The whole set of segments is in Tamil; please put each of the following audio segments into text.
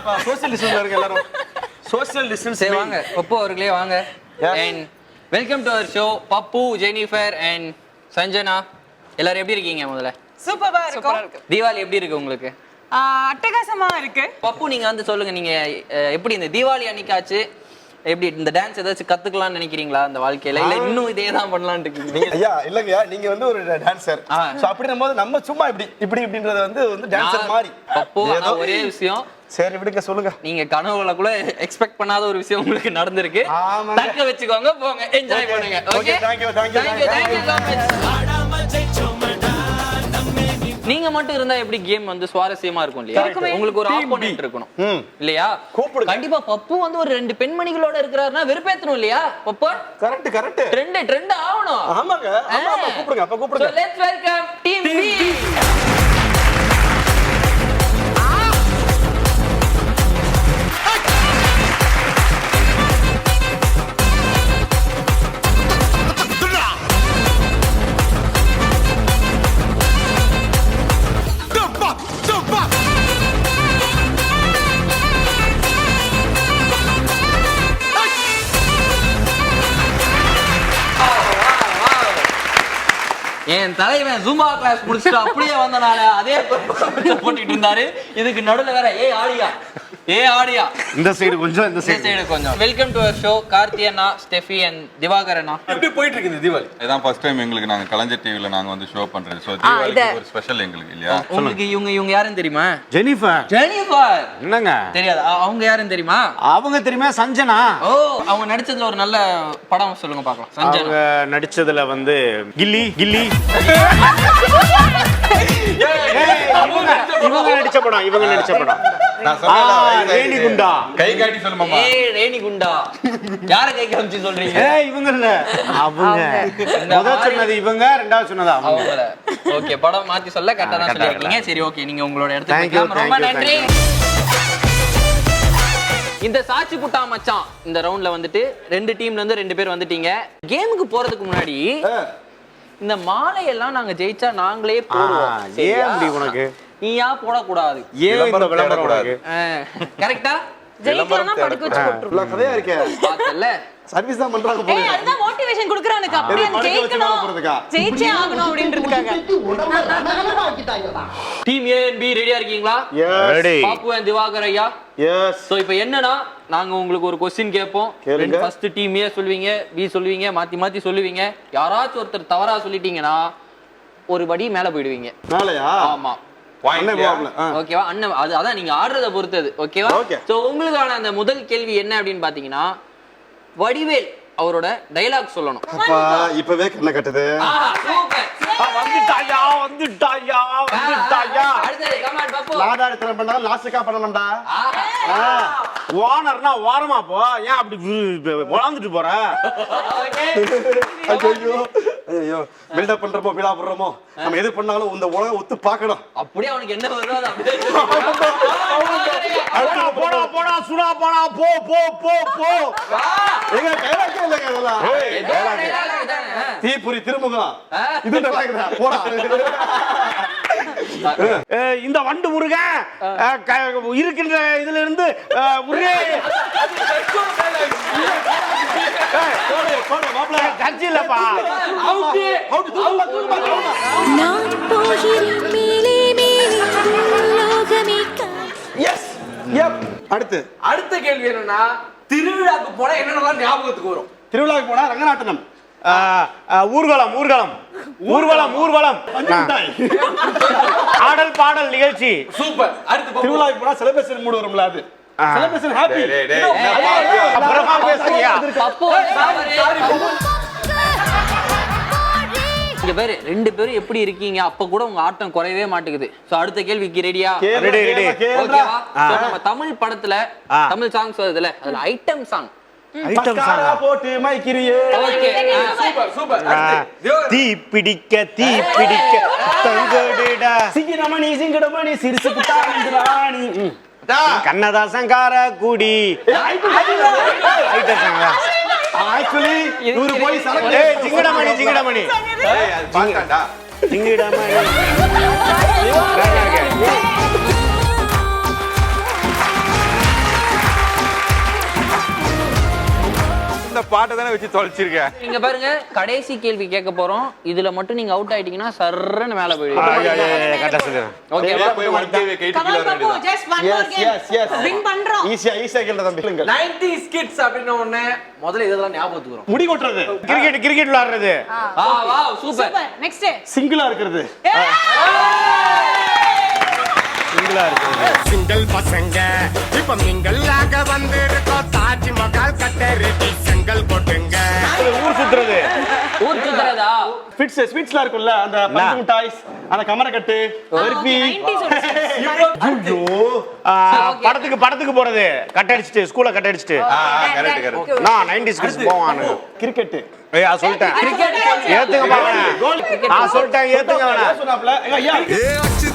கொரோனாப்பா சோசியல் டிஸ்டன்ஸ்ல இருக்க எல்லாரும்? சோசியல் டிஸ்டன்ஸ் சரி வாங்க. பப்பு அவர்களே வாங்க. And welcome to our show Pappu Jennifer and Sanjana எல்லாரும் எப்படி இருக்கீங்க முதல்ல? சூப்பரா இருக்கும். தீபாவளி எப்படி இருக்கு உங்களுக்கு? ஆஹ் அட்டகாசமா இருக்கு. பப்பு நீங்க வந்து சொல்லுங்க. நீங்க எப்படி இந்த தீபாவளி அன்னைக்காச்சு? எப்படி இந்த டான்ஸ் ஏதாச்சும் கத்துக்கலாம்னு நினைக்கிறீங்களா இந்த வாழ்க்கையில? இல்ல இன்னும் இதே தான் பண்ணலாம்னு இருக்கீங்க? ஐயா இல்லங்கய்யா நீங்க வந்து ஒரு டான்சர். சோ அப்படின்னும் போது நம்ம சும்மா இப்படி இப்படி இப்படின்றது வந்து வந்து டான்சர் மாதிரி. ஏதோ ஒரே விஷயம். சரி விடுங்க சொல்லுங்க. நீங்க கனவுல கூட எக்ஸ்பெக்ட் பண்ணாத ஒரு விஷயம் உங்களுக்கு நடந்திருக்கு. தக்க வச்சுக்கோங்க போங்க. என்ஜாய். பண்ணுங்க. ஓகே thank you, thank நீங்க மட்டும் இருந்தா எப்படி கேம் வந்து சுவாரஸ்யமா இருக்கும் இல்லையா? இருக்குமே. உங்களுக்கு ஒரு ஆப்போனன்ட். இருக்கணும். இல்லையா? கூப்பிடுங்க. கண்டிப்பா பப்பு வந்து ஒரு ரெண்டு பெண்மணிகளோட இருக்கிறாருன்னா வெறுப்பேத்தணும் இல்லையா? Pappu? Correct correct trend trend ஆகணும். ஆமாங்க. ஆமா ஆமா கூப்பிடுங்க அப்ப So கூப்பிடுங்க let's welcome என் தலைவன் ஜூமா கிளாஸ் முடிச்சுட்டு அப்படியே வந்தனால அதே போட்டுக்கிட்டு இருந்தாரு. இதுக்கு நடுவில் வேற ஏ ஆலியா ஏ ஆடியா. இந்த சைடு கொஞ்சம் இந்த சைடு சைடு கொஞ்சம். Welcome to our show Karthi Anna Steffi and Diwakar அண்ணா. எப்படி போயிட்டு இருக்கு இந்த தீபாவளி? இதான் ஃபர்ஸ்ட் டைம் எங்களுக்கு நாங்க கலைஞர் டிவில நாங்க வந்து ஷோ பண்றது. ஸோ இத- தீபாவளிக்கு ஒரு ஸ்பெஷல் எங்களுக்கு இல்லையா? உங்களுக்கு இவங்க இவங்க யாருன்னு தெரியுமா? ஜெனிஃபர். ஜெனிஃபர். என்னங்க? தெரியாது? அவங்க யாருன்னு தெரியுமா? அவங்க தெரியுமா? சஞ்சனா. ஓ அவங்க நடிச்சதுல ஒரு நல்ல படம் சொல்லுங்க பார்க்கலாம் அவங்க சஞ்சனா நடிச்சதுல வந்து கில்லி கில்லி. இவங்க இவங்க நடிச்ச படம் இவங்க நடிச்ச படம். ரேணி குண்டா கை காட்டி ரேணி குண்டா யார கை காமிச்சு சொல்றீங்க? ஏய் இவங்க இல்ல அவங்க. முதல் சொன்னது இவங்க ரெண்டாவது சொன்னது அவங்க. அவங்கள. ஓகே படம் மாத்தி சொல்ல கரெக்டா தான் சொல்லிருக்கீங்க சரி ஓகே நீங்க உங்களோட இடத்துக்கு. ரொம்ப நன்றி. இந்த சாட்சி புட்டா மச்சான் இந்த ரவுண்ட்ல வந்துட்டு ரெண்டு டீம்ல இருந்து ரெண்டு பேர் வந்துட்டீங்க. கேமுக்கு போறதுக்கு முன்னாடி இந்த மாலையெல்லாம் நாங்க ஜெயிச்சா நாங்களே போடுவோம்? ஏன் அப்படி உனக்கு? நீ ஏன் போடக்கூடாது. ஏன் இந்த விளம்பரம் விளம்பரம் கரெக்டா? படுக்க வச்சு இவ்வளவு கதையா இருக்கே. பார்த்தல சர்வீஸ் தான் பண்றாங்க போல அதுதான் மோட்டிவேஷன் குடுக்குறானுக்கு. அப்படியே போறதுக்கா? ஜெயிச்சே ஆகணும் அப்படின்றதுக்காக டீம் ஏ அண்ட் பி ரெடியா இருக்கீங்களா? Yes ready Pappu and Diwakar ஐயா. எஸ் சோ இப்போ என்னன்னா நாங்க உங்களுக்கு ஒரு கொஸ்டின் கேட்போம். கேளுங்க. ஃபர்ஸ்ட் டீம் ஏ சொல்லுவீங்க பி சொல்லுவீங்க மாத்தி மாத்தி சொல்லுவீங்க. யாராச்சும் ஒருத்தர் தவறா சொல்லிட்டீங்கன்னா ஒரு படி மேல போயிடுவீங்க. மேலையா? ஆமா. ஓகேவா அண்ணன் அது அதான் நீங்க ஆடுறத பொறுத்தது. ஓகேவா. சோ உங்களுக்கான அந்த முதல் கேள்வி என்ன அப்படின்னு பாத்தீங்கன்னா வடிவேல் அவரோட டைலாக் சொல்லணும் அப்பா இப்பவே கண்ணை கட்டுது. வந்துட்டாயா வந்துட்டாயா வந்துட்டாயா அடுத்தது, come on, பாப்பு. நாடா எத்தனை பண்ணா லாஸ்டுக்கா பண்ணணும்டா. ஓனர்னா ஓரமா போ ஏன் அப்படி வளர்ந்துட்டு போற. ஐயோ ஐயோ பில்டப் பண்றப்போ வீடா போடுறோமோ நம்ம எது பண்ணாலும் இந்த உலகம் ஒத்து பார்க்கணும். அப்படியே அவனுக்கு என்ன வருதோ அதை அப்படியே போடா, போடா போடா சுடா போடா போ போ போ போ. எங்க கைலாக்கே இல்லைங்க. தீபுரி திருமுகம். இது நல்லா போடா. இந்த வண்டு முருகன் இருக்கின்ற இதுல இருந்து ஒரே போடு போடு மாப்பிள்ள கட்சி இல்லப்பா நான் போகிறேன் மேலே மேலே பூலோகமே காண் எஸ் எப் அடுத்து. அடுத்த கேள்வி என்னன்னா திருவிழாக்கு போனா என்னென்னலாம் ஞாபகத்துக்கு வரும்? திருவிழாக்கு போனா ரங்கநாட்டனம் ஊர்வலம் ஊர்வலம். ஊர்வலம் ஊர்வலம். ஆடல் பாடல் நிகழ்ச்சி. சூப்பர். அடுத்து திருவிழாக்கு போனா செலிப்ரேஷன் மூடு வரும்ல அது. Celebration happy. அப்புறமா பேசுறியா இங்க பேரு ரெண்டு பேரும் எப்படி இருக்கீங்க? அப்ப கூட உங்க ஆட்டம் குறையவே மாட்டேங்குது. சோ அடுத்த கேள்விக்கு ரெடியா. ஓகேவா நம்ம தமிழ் படத்துல. தமிழ் சாங்ஸ் வருதுல அதுல ஐட்டம் சாங் ஐட்டம் மஸ்காரா சாங்கா போட்டு மைக்கிறியே. Okay super. சூப்பர் ஆ, தீ பிடிக்க தீ பிடிக்க தங்கடடா. சிங்கிடமணி சிங்கிடமணி சிரிச்சு கண்ணதாசன் ஐட்டம் சாங்கா ஆக்சுவலி இவரு போய் சிங்கடமணி சிங்கடமணி சிங்கடமணி பாட்டை தானே வச்சு தொலைச்சிருக்க? இங்க பாருங்க கடைசி கேள்வி கேட்க போறோம். இதுல மட்டும் நீங்க அவுட் ஆயிட்டீங்கன்னா சர்றன்னு மேல போயிடுவீங்க. கரெக்டா சொல்லுங்க. ஓகே போய் ஒரு கேள்வி கைட்டு Come கீழே on, Babu, வேண்டியது just one more Yes, game. yes, yes. Win பண்றோம். ஈஸியா ஈஸியா கேள்வி தம்பி இல்லைங்க. 90s கிட்ஸ் அப்படின்ன உடனே முதல்ல இதெல்லாம் ஞாபகத்துக்கு வரும். முடி கொட்டுறது. கிரிக்கெட் கிரிக்கெட் விளையாடுறது சூப்பர். சிங்கிளா இருக்கிறது. சிங்கிளா இருக்குது சிங்கிள் பசங்க இப்ப மிங்கல்லாக வந்திருக்கோம். தாஜ்மஹால் கட்டருட்டி செங்கல் கொட்டுங்க. ஊர் சுத்துறது. ஊர் சுத்துறதா? ஸ்வீட்ஸ் ஸ்வீட்ஸ்லாம் இருக்கும்ல அந்த பஞ்சு மிட்டாய்ஸ் அந்த கமரக்கட்டு 90s ஒரு ஐயோ படத்துக்கு படத்துக்கு போறது. கட் அடிச்சுட்டு ஸ்கூல்ல கட் அடிச்சுட்டு. கரெக்ட் கரெக்ட் நான் நைன்டிஸ் கிட்ஸ் போவானு. கிரிக்கெட் ஏய் நான் சொல்லிட்டேன். ஏத்துங்க பாக்கணும் நான் சொல்லிட்டேன் ஏத்துங்க வேணா ஏ அச்சு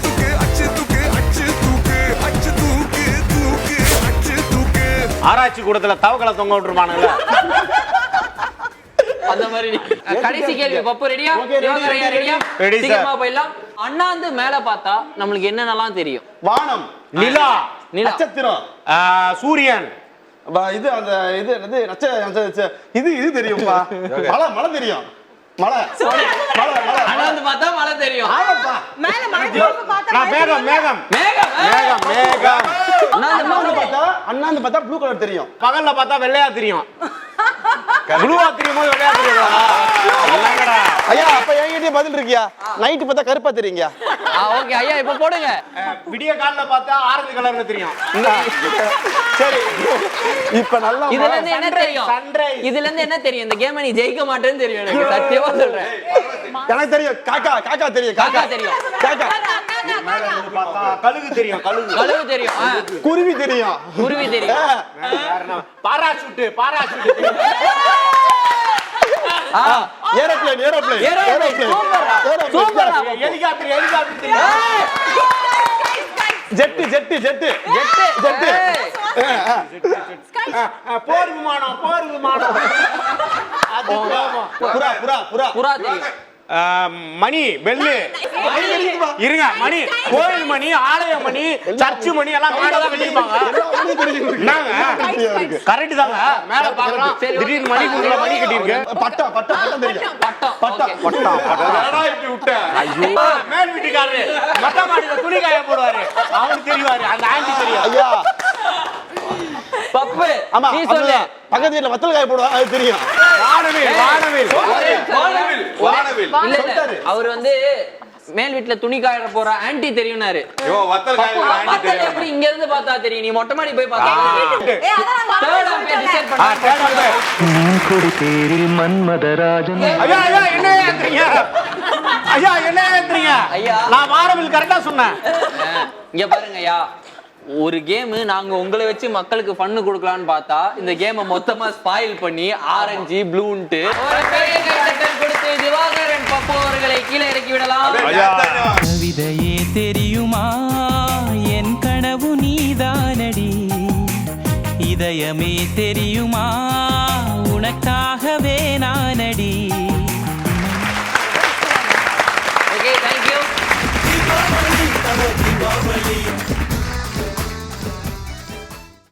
ஆராய்ச்சி கூடத்துல தவக்கலை தொங்க விட்டுருப்பானுங்கள. அந்த மாதிரி கடைசி கேள்வி பப்பு ரெடியா ரெடியா. சீக்கிரமா போயிடலாம். அண்ணாந்து மேல பார்த்தா நம்மளுக்கு என்னென்னலாம் தெரியும்? வானம் நிலா நட்சத்திரம் ஆ, சூரியன். இது அந்த இது என்னது? நட்ச இது இது தெரியும்பா. மலை மலை தெரியும். மலை மலை மலை அண்ணாந்து பார்த்தா மழை தெரியும். மேல மழை திரும்ப பார்த்தா நான் மழை மேகம். மேகம் மேகம். மேகம் மேகம். அண்ணாந்து பார்த்தா பார்த்தா அண்ணாந்து பார்த்தா ப்ளூ கலர் தெரியும். பகல்ல பார்த்தா வெள்ளையா தெரியும். ப்ளூவா தெரியும் போது வெள்ளையா தெரியுதா இல்லங்கடா. ஐயா அப்ப என்கிட்டயே பதில் இருக்கியா? நைட்டு பார்த்தா கருப்பா தெரியுங்க ஆ ஓகே ஐயா இப்போ போடுங்க. விடிய காலில் பார்த்தா ஆரஞ்சு கலர்ல தெரியும். சரி. இப்ப நல்லா இதுல இருந்து என்ன தெரியும். இதுல இருந்து என்ன தெரியும்? இந்த கேமை நீ ஜெயிக்க மாட்டேன்னு தெரியும் எனக்கு. சத்தியமா சொல்றேன். எனக்கு தெரியும். காக்கா காக்கா தெரியும் காக்கா தெரியும். கழுகு தெரியும் கழுகு. கழுவு தெரியும் குருவி தெரியும். குருவி தெரியும். பாராசூட்டு பாராசூட்டு ஏரோப்ளேன் ஏரோப்ளேன் சூப்பர்ரா, சூப்பர்ரா. ஹெலிகாப்டர் ஹெலிகாப்டர் தெரியும்? Jet jet jet. Jet. Jet. போர் விமானம் போர் விமானம். புறா புறா புறா. மணி பெல்லு இருங்க மணி. கோயில் மணி ஆலய மணி சர்ச்சு மணி எல்லாம் மேல தான் கட்டிருப்பாங்க கரெக்ட் தாங்க. மேல பாக்குறோம். திடீர்னு மணிக்குள்ள மணி கட்டியிருக்கு பட்டா பட்டா பட்டம் தெரியும். பட்டா okay. பட்டா என்னடா இப்படி விட்ட. ஐயோ மேல் வீட்டுக்காரரு. மொட்டை மாடியில துணி காய போடுவாரு. அவனுக்கு தெரிவாரு அந்த ஆண்டி தெரியும். ஐயா பப்பு ஆமா நீ சொல்லு. பக்கத்து வீட்டுல வத்தல் காய போடுவா அது தெரியும். வானவில் வானவில். வானவில் வானவில். இல்ல அவர் வந்து மேல் வீட்ல துணி காய போற ஆன்ட்டி தெரியும்னாரு. யோ வத்தல் எப்படி இங்க இருந்து பார்த்தா தெரியும்? நீ மொட்டை மாடி போய் பார்த்தா பேரில் மன்மதராஜன். ஐயா ஐயா என்ன ஏத்துறீங்க? ஐயா என்ன ஏத்துறீங்க? ஐயா. நான் வானவில் கரெக்டா சொன்னேன். இங்க பாருங்க ஐயா. ஒரு கேம் நாங்க உங்களை வச்சு மக்களுக்கு ஃபன்னு கொடுக்கலாம்னு பார்த்தா இந்த கேமை மொத்தமா ஸ்பாயில் பண்ணி ஆரஞ்சு ப்ளூன்ட்டு கொடுத்து திவாகரன் பப்பு அவர்களை கீழே இறக்கி விடலாம். கவிதையே தெரியுமா? என் கனவு நீதானடி. இதயமே தெரியுமா? உனக்காகவே நானடி.